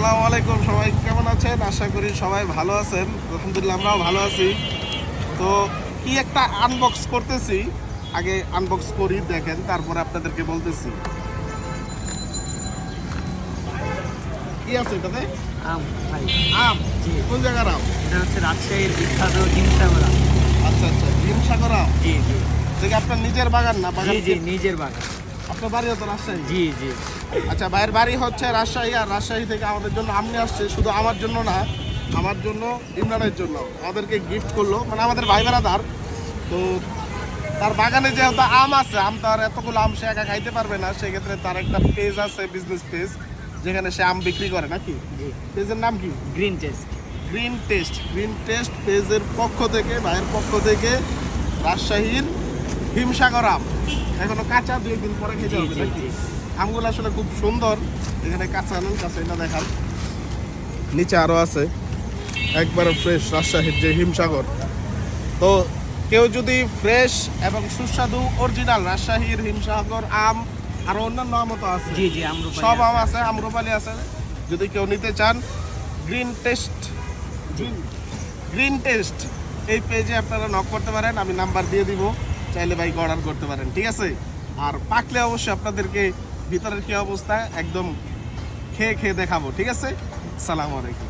আসসালামু আলাইকুম সবাই কেমন আছেন? আশা করি সবাই ভালো আছেন। আলহামদুলিল্লাহ আমরাও ভালো আছি। তো কি একটা আনবক্স করতেছি? আগে আনবক্স করি দেখেন তারপরে আপনাদেরকে বলতেছি। কি আছে এটাতে? আম ভাই। আম। জি। কোন জায়গার আম? এটা হচ্ছে রাজশাহীর বিখ্যাত হিমসাগর আম। আচ্ছা আচ্ছা। হিমসাগর আম? জি জি। আপনার নিজের বাগান না বাগান জি জি নিজের বাগান। আপনার বাড়ি হতো রাজশাহী? জি জি। আচ্ছা ভাইয়ের বাড়ি হচ্ছে রাজশাহী আর রাজশাহী থেকে আমাদের জন্য আম নিয়ে আসছে শুধু আমার জন্য না আমার জন্য ইমরানের জন্য। আমাদেরকে গিফট করল মানে আমাদের ভাই বেড়াদার। তো তার বাগানে যেহেতু আম আছে আম তো আর এতগুলো আম সে একা খাইতে পারবে না সেক্ষেত্রে তার একটা পেজ আছে বিজনেস পেজ যেখানে সে আম বিক্রি করে নাকি? পেজের নাম কি? Green test green test green test পেজের পক্ষ থেকে ভাইয়ের পক্ষ থেকে রাজশাহীর হিমসাগর আম। এখনও কাঁচা দুই দিন পরে খেতে হবে নাকি? আমগুলো আসলে খুব সুন্দর। এখানে কাঁচা আনুন কাঁচা এটা দেখান। নিচে আরও আছে। একবারে ফ্রেশ রাজশাহীর যে হিমসাগর। তো কেউ যদি ফ্রেশ এবং সুস্বাদু অরিজিনাল রাজশাহীর হিমসাগর আম আর অন্যান্য আমও তো আছে। জি জি সব আম আছে। আম্রপালি আছে। যদি কেউ নিতে চান গ্রিন টেস্ট গ্রিন টেস্ট এই পেজে আপনারা নক করতে পারেন আমি নাম্বার দিয়ে দিব। চাইলে বাইক অর্ডার করতে পারেন, ঠিক আছে? আর পাকলে অবশ্যই আপনাদেরকে ভিতরের কি অবস্থা? একদম খেয়ে খেয়ে দেখাবো, ঠিক আছে? সালাম আলাইকুম।